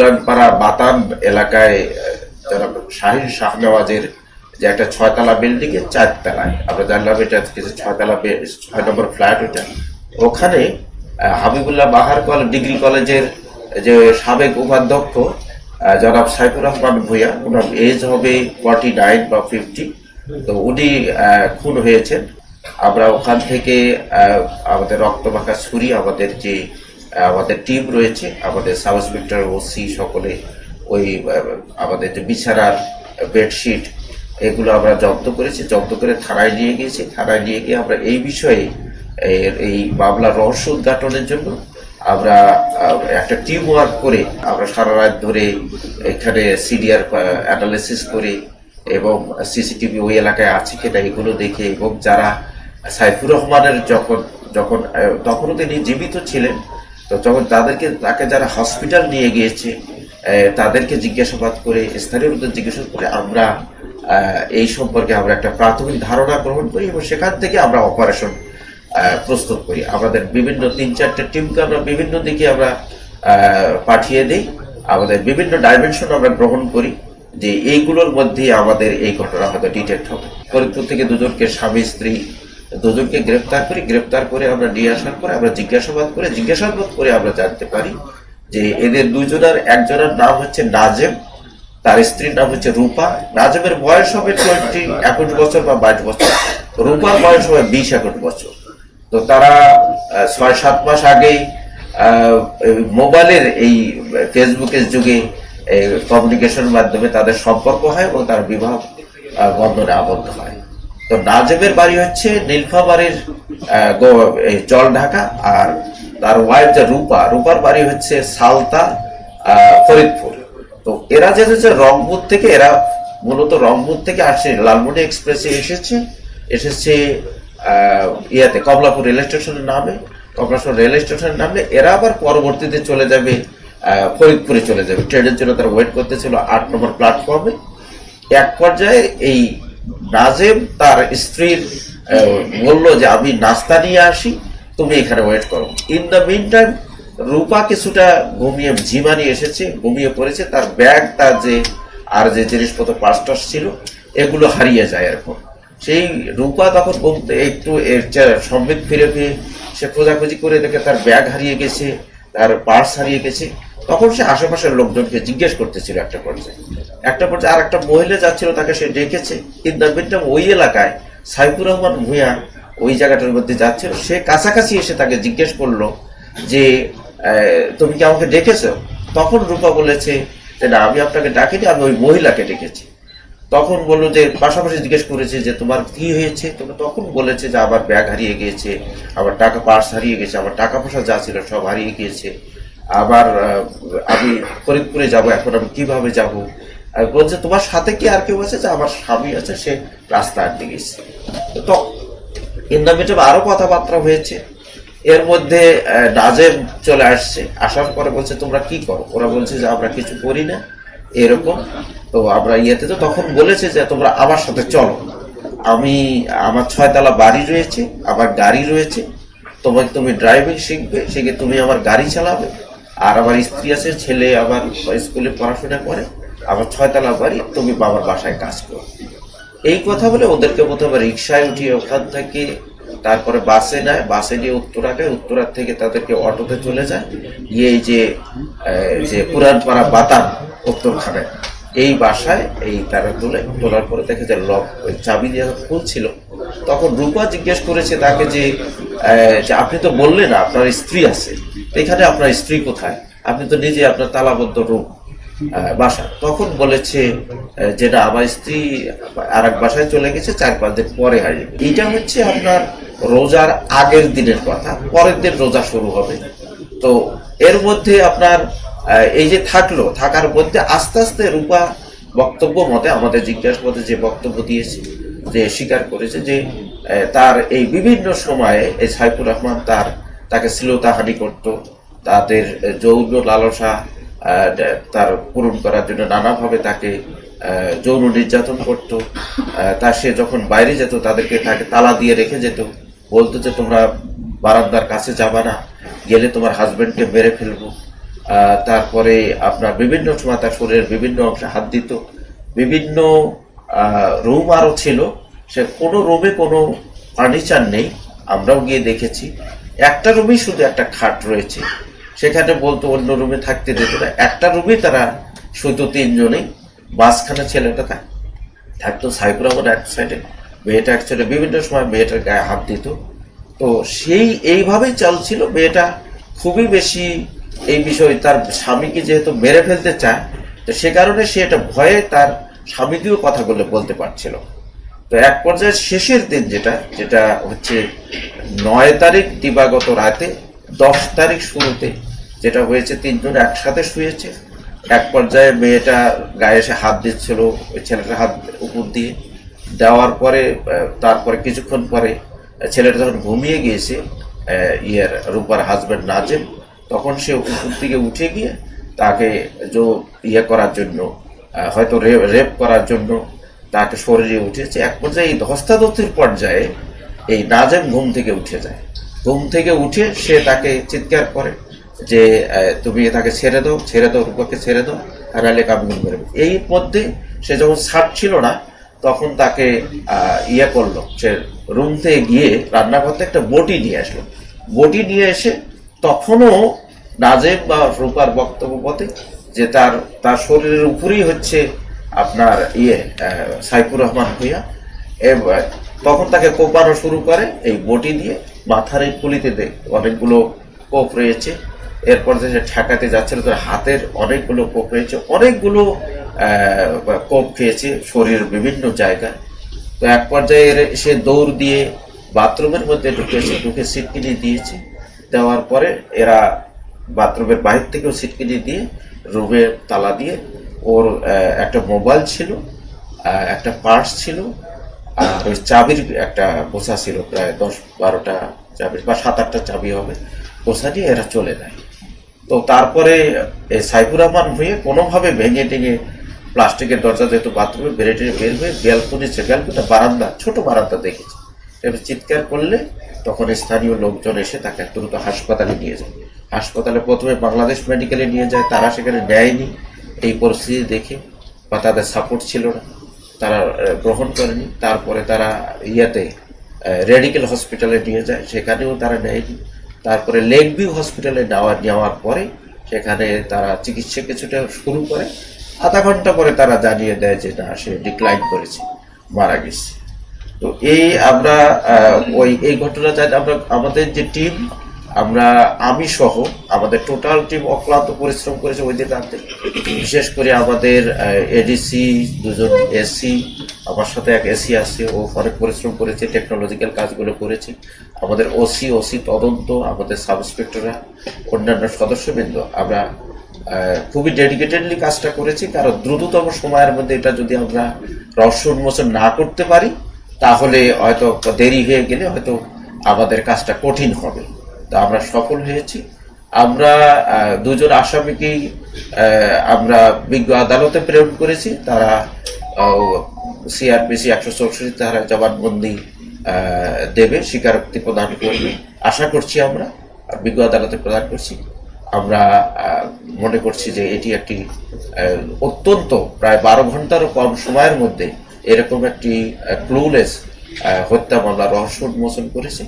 পুরানপাড়া বাতান এলাকায় জনাব শাহিন শাহনওয়াজের যে একটা ছয়তলা বিল্ডিং এর চারতলায়, আমরা জানলাম এটা কিছু ছয়তলা ছয় নম্বর ফ্ল্যাট ওইটা ওখানে হাবিবুল্লাহ বাহার কলেজ ডিগ্রি কলেজের যে সাবেক উপাধ্যক্ষ জনাব সাইফুর রহমান ভূঁইয়া, ওনার এজ হবে ফর্টি নাইন বা ফিফটি তো উনি খুন হয়েছেন। আমরা ওখান থেকে আমাদের রক্তমাখা ছুরি, আমাদের যে আমাদের টিম রয়েছে, আমাদের সাব ইন্সপেক্টর ওসি সকলে ওই আমাদের যে বিছানার বেডশিট এগুলো আমরা জব্দ করেছি, জব্দ করে থানায় নিয়ে গিয়েছি। থানায় নিয়ে গিয়ে আমরা এই বিষয়ে এই মামলার রহস্য উদ্ঘাটনের জন্য আমরা একটা টিম ওয়ার্ক করে আমরা সারা রাত ধরে এখানে সিডিআর অ্যানালিসিস করে এবং সিসিটিভি ওই এলাকায় আছে কিনা এগুলো দেখে এবং যারা সাইফুর রহমানের যখন যখন তখনও তিনি জীবিত ছিলেন তো যখন তাদেরকে, তাকে যারা হসপিটাল নিয়ে গিয়েছে তাদেরকে জিজ্ঞাসাবাদ করে স্থানীয়দের জিজ্ঞাসা করে আমরা এই সম্পর্কে আমরা একটা প্রাথমিক ধারণা গ্রহণ করি এবং সেখান থেকে আমরা অপারেশন প্রস্তুত করি। আমাদের বিভিন্ন তিন চারটে টিমকে আমরা বিভিন্ন দিকে আমরা পাঠিয়ে দিই। আমাদের বিভিন্ন ডাইমেনশন আমরা গ্রহণ করি যে এইগুলোর মধ্যে আমাদের এই ঘটনা হয়তো ডিটেক্ট হবে। ফরিদপুর থেকে দুজনকে স্বামী, স্ত্রী দুজনকে গ্রেফতার করি গ্রেফতার করে আমরা নিয়ে আসার পরে আমরা জিজ্ঞাসাবাদ করে জিজ্ঞাসাবাদ করে আমরা জানতে পারি যে এদের দুজনের একজনের নাম হচ্ছে নাজেম, তার স্ত্রীর নাম হচ্ছে রূপা। নাজেমের বয়স হবে টোয়েন্টি একুশ বছর বা বাইশ বছর। রূপার বয়স হবে বিশ একুশ বছর। তো তারা ছয় সাত মাস আগেই মোবাইলের এই ফেসবুকের যুগে কমিউনিকেশন মাধ্যমে তাদের সম্পর্ক হয় এবং তার বিবাহ বন্ধনে আবদ্ধ হয়। তো নাজেবের বাড়ি হচ্ছে এই জল ঢাকা আর তার ওয়াইফ যে রূপা, রূপার বাড়ি হচ্ছে সালতা ফরিদপুর। তো এরা যে হচ্ছে রংপুর থেকে, এরা মূলত রংপুর থেকে আসছে লালমনি এক্সপ্রেসে এসেছে এসেছে ইয়াতে, কমলাপুর রেল স্টেশনের নামে, কমলাপুর রেল স্টেশনের নামে। এরা আবার পরবর্তীতে চলে যাবে ফরিদপুরে চলে যাবে। ট্রেনের জন্য তারা ওয়েট করতেছিল আট নম্বর প্ল্যাটফর্মে এক পর্যায়ে এই নাজেম তার স্ত্রীর বলল যে, আমি নাস্তা নিয়ে আসি, তুমি এখানে ওয়েট করো। In the meantime Rupa কিছুটা ঘুমিয়ে ঝিমানি এসেছে, ঘুমিয়ে পড়েছে। তার ব্যাগ তার যে, আর যে জিনিসপত্র পাঁচটাস ছিল, এগুলো হারিয়ে যায় এরকম। সেই রূপা তখন ঘুম- একটু সম্বিত ফিরে ফিরে সে খোঁজাখুঁজি করে দেখে তার ব্যাগ হারিয়ে গেছে, তার পার্স হারিয়ে গেছে। তখন সে আশেপাশের লোকজনকে জিজ্ঞেস করতেছিল একটা পর্যায়ে। একটা পর্যায়ে আর একটা মহিলা যাচ্ছিল, তাকে সে ডেকেছে। মিনটাম ওই এলাকায় সাইফুর রহমান ভূঁইয়া ওই জায়গাটার মধ্যে যাচ্ছিল। সে কাছাকাছি এসে তাকে জিজ্ঞেস করল যে তুমি কি আমাকে ডেকেছ? তখন রূপা বলেছে যে, না, আমি আপনাকে ডাকিনি, আমি ওই মহিলাকে ডেকেছি। তখন বলল যে, পাশাপাশি জিজ্ঞেস করেছে যে, তোমার কি হয়েছে? তোমরা তখন বলেছে যে, আমার ব্যাগ হারিয়ে গিয়েছে, আমার টাকা, পার্স হারিয়ে গেছে আমার টাকা পয়সা যা ছিল সব হারিয়ে গিয়েছে। আবার আমি ফরিদপুরে যাব, এখন আমি কীভাবে যাব? আর বলছে, তোমার সাথে কি আর কেউ আছে? যে, আমার স্বামী আছে, সে রাস্তা আটকে গেছে তো ইন্দামিটে আরও কথাবার্তা হয়েছে। এর মধ্যে নাজেম চলে আসছে। আসার পরে বলছে, তোমরা কি করো? ওরা বলছে যে, আমরা কিছু করি না। এরকম। তো আমরা ইয়েতে তো তখন বলেছে যে, তোমরা আমার সাথে চলো। আমি, আমার ছয়তলা বাড়ি রয়েছে, আমার গাড়ি রয়েছে। তোমাকে তুমি ড্রাইভিং শিখবে, শিখে তুমি আমার গাড়ি চালাবে। আর আমার স্ত্রী আছে, ছেলে আবার স্কুলে পড়াশোনা করে। আমার ছয়তলা বাড়ি, তুমি বাবার বাসায় কাজ করো। এই কথা বলে ওদেরকে প্রথমে রিক্সায় উঠিয়ে ওখান থেকে তারপরে বাসে নেয়। বাসে নিয়ে উত্তরাকে উত্তরার থেকে তাদেরকে অটোতে চলে যায়। গিয়ে এই যে যে পুরানপাড়া বাতাম উত্তরখানে, এই বাসায়, এই তারা তুলে তোলার পরে দেখে যে লক, ওই চাবি দিয়ে খুলছিল তখন রূপা জিজ্ঞেস করেছে তাকে যে আপনি তো বললেন আপনার স্ত্রী আছে। এখানে আপনার স্ত্রী কোথায়? আপনি তো নিজে আপনার তালাবদ্ধ রূপ। বাসা। তখন বলেছে যেটা আমার স্ত্রী আর এক বাসায় চলে গেছে, চার পাঁচ দিন পরে আসবে এইটা হচ্ছে আপনার রোজার আগের দিনের কথা, পরের দিন রোজা শুরু হবে। তো এর মধ্যে আপনার এই যে থাকল, থাকার মধ্যে আস্তে আস্তে রূপা বক্তব্য মতে, আমাদের জিজ্ঞাসাবাদে যে বক্তব্য দিয়েছে, যে স্বীকার করেছে যে তার এই বিভিন্ন সময়ে এই সাইফুর রহমান তার, তাকে শ্লীলতাহানি করত, তাদের যৌন লালসা তার পূরণ করার জন্য নানাভাবে তাকে যৌন নির্যাতন করত। তা সে যখন বাইরে যেত, তাদেরকে তাকে তালা দিয়ে রেখে যেত। বলতো যে, তোমরা বারান্দার কাছে যাবা না, গেলে তোমার হাজবেন্ডকে মেরে ফেলব। তারপরে আপনার বিভিন্ন সময় তার শরীরের বিভিন্ন অংশে হাত দিত। বিভিন্ন রুম আরও ছিল। সে কোনো রুমে কোনো ফার্নিচার নেই। আমরাও গিয়ে দেখেছি। একটা রুমেই শুধু একটা খাট রয়েছে। সেখানে বলতো অন্য রুমে থাকতে দিত না। একটা রুমে তারা শুধু তিনজনেই, মাঝখানে ছেলেটা থাক থাকতো রহমান এক সাইডে মেয়েটা এক সাইডে বিভিন্ন সময় মেয়েটার গায়ে হাত দিত। তো সেই এইভাবেই চলছিল। মেয়েটা খুবই বেশি এই বিষয়ে তার স্বামীকে যেহেতু মেরে ফেলতে চায়, তো সে কারণে সে এটা ভয়ে তার স্বামীকেও কথাগুলো বলতে পারছিল। তো এক পর্যায়ে শেষের দিন যেটা যেটা হচ্ছে নয় তারিখ দিবাগত রাতে, দশ তারিখ শুরুতে যেটা হয়েছে, তিনজন একসাথে শুয়েছে। এক পর্যায়ে মেয়েটা গায়ে এসে হাত দিচ্ছিল, ওই ছেলেটার হাত উপর দিয়ে। দেওয়ার পরে তারপরে কিছুক্ষণ পরে ছেলেটা যখন ঘুমিয়ে গিয়েছে ইয়ের রূপার হাজব্যান্ড নাজেম, তখন সে উপর দিকে উঠে গিয়ে তাকে যে ইয়ে করার জন্য হয়তো রেপ করার জন্য তাকে শরীরে উঠেছে। এক পর্যায়ে এই ধস্তাধস্তির পর্যায়ে এই নাজেম ঘুম থেকে উঠে যায়। ঘুম থেকে উঠে সে তাকে চিৎকার করে যে তুমি তাকে ছেড়ে দাও ছেড়ে দাও রূপাকে ছেড়ে দাও নাহলে কামগুন করে এই মধ্যে সে যখন ছাড়ছিল না, তখন তাকে ইয়ে করল, সে রুম থেকে গিয়ে রান্নাঘর থেকে একটা বটি নিয়ে আসলো। বটি নিয়ে এসে তখনও নাজেব বা রূপার বক্তব্য পথে যে তার তার শরীরের উপরেই হচ্ছে আপনার ইয়ে সাইফুর রহমান ভূঁইয়া। এবার তখন তাকে কোপানো শুরু করে, এই বটি দিয়ে মাথার এই পুলিতে অনেকগুলো কোপ রয়েছে। এরপর যে সে ঠেকাতে যাচ্ছিল, তার হাতের অনেকগুলো কোপ হয়েছে অনেকগুলো কোপ খেয়েছে শরীরের বিভিন্ন জায়গায়। তো এক পর্যায়ে সে দৌড় দিয়ে বাথরুমের মধ্যে ঢুকেছে ঢুকে সিটকিনি দিয়েছে। দেওয়ার পরে এরা বাথরুমের বাইরে থেকেও সিটকিনি দিয়ে রুমে তালা দিয়ে ওর একটা মোবাইল ছিল একটা পার্স ছিল, আর ওই চাবির একটা বোসা ছিল, প্রায় দশ বারোটা চাবির বা সাত আটটা চাবি হবে বোসা নিয়ে এরা চলে যায়। তো তারপরে সাইফুর রহমান হয়ে কোনোভাবে ভেঙে টেঙে প্লাস্টিকের দরজা, যেহেতু বাথরুমে বেড়ে টেড়ে বের হয়ে ব্যালকনি সে বারান্দা, ছোট বারান্দা দেখেছে। এবার চিৎকার করলে তখন স্থানীয় লোকজন এসে তাকে দ্রুত হাসপাতালে নিয়ে যায়। হাসপাতালে প্রথমে বাংলাদেশ মেডিকেলে নিয়ে যায়, তারা সেখানে নেয়নি। এই পরিস্থিতি দেখে বা তাদের সাপোর্ট ছিল না। তারা গ্রহণ করেনি। তারপরে তারা ইয়াতে রেডিকেল হসপিটালে নিয়ে যায়। সেখানেও তারা নেয়নি। তারপরে লেকভিউ হসপিটালে নেওয়া নেওয়ার পরে সেখানে তারা চিকিৎসা কিছুটা শুরু করে। আধা ঘণ্টা পরে তারা জানিয়ে দেয় যে না, সে ডিক্লাইন করেছে, মারা গেছে। তো এই আমরা ওই এই ঘটনাটা আমরা আমাদের যে টিম আমরা, আমি সহ আমাদের টোটাল টিম অক্লান্ত পরিশ্রম করেছে ওই দিন বিশেষ করে আমাদের এডিসি দুজন এসি আমার সাথে এক এসি আছে, ও অনেক পরিশ্রম করেছে টেকনোলজিক্যাল কাজগুলো করেছে। আমাদের ওসি ওসি তদন্ত, আমাদের সাব ইন্সপেক্টররা অন্যান্য সদস্যবৃন্দ, আমরা খুবই ডেডিকেটেডলি কাজটা করেছি, কারণ দ্রুততম সময়ের মধ্যে এটা যদি আমরা রহস্য উন্মোচন না করতে পারি, তাহলে হয়তো দেরি হয়ে গেলে হয়তো আমাদের কাজটা কঠিন হবে। তো আমরা সফল হয়েছি। আমরা দুজন আসামিকেই আমরা বিজ্ঞ আদালতে প্রেরণ করেছি। তারা সিআরপিসি একশো চৌষট্টি তারা জবানবন্দি দেবে, স্বীকারোক্তি প্রদান করবে। আশা করছি আমরা বিজ্ঞ আদালতে প্রদান করছি। আমরা মনে করছি যে এটি একটি অত্যন্ত প্রায় বারো ঘন্টারও কম সময়ের মধ্যে এরকম একটি ক্লুলেস হত্যা মামলা রহস্য উন্মোচন করেছে।